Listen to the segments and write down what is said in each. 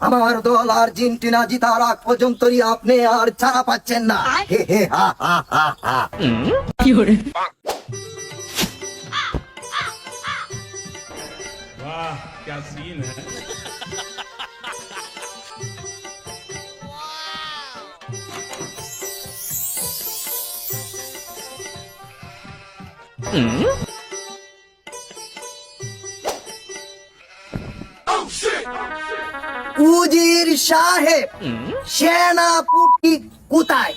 আমার দল আর্জেন্টিনা জিতার আগ পর্যন্তই আপনি আর ছাড়া পাচ্ছেন না। হে হে হা উজির সাহেব সেনাপতি কোথায়?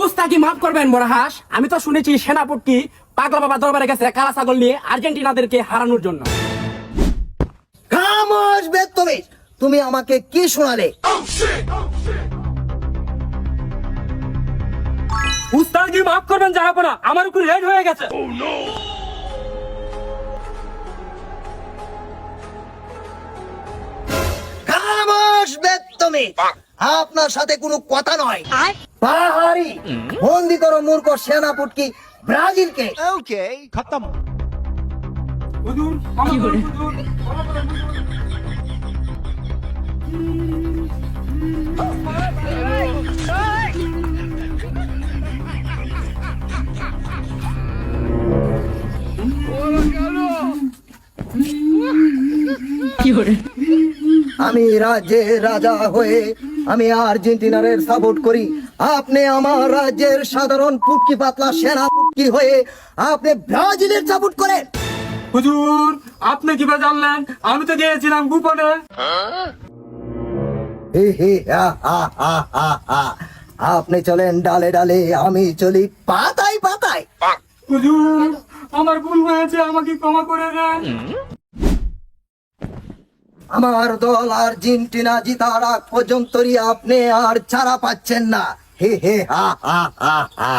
উস্তাকি মাফ করবেন বড় হাস আমি তো শুনেছি সেনাপতি পাগলা বাবা দরবারে গেছে কালা ছাগল নিয়ে আর্জেন্টিনাদেরকে হারানোর জন্য। খামোশ বেতবেশ তুমি আমাকে কি শোনালে? উস্তাদি মাফ করবেন জাহাপনা আমার উপর রেড হয়ে গেছে। oh, ও নো আমি আপনার সাথে কোনো কথা নয়। পাহাড়ি বন্দি করো মূর্খ সেনাপুটকি ব্রাজিলকে। ওকে খতম। কি করে আমি রাজ্যের রাজা হয়ে আমি আর্জেন্টিনার সাপোর্ট করি। আপনি আমার রাজ্যের সাধারণ পুটকি পাতলা সেনা পুটকি হয়ে আপনি ব্রাজিলের সাপোর্ট করেন। হুজুর আপনি কীভাবে জানলেন? আমি তো গিয়েছিলাম গোপনে। হি হি হা হা হা হা হা। আপনি চলেন ডালে ডালে আমি চলি পাতায় পাতায়। হুজুর আমার ভুল হয়েছে আমাকে ক্ষমা করে দেন। আমার দল আর্জেন্টিনা জিতার আগ পর্যন্ত আপনি আর ছাড়া পাচ্ছেন না। হে হে, হা হা হা হা।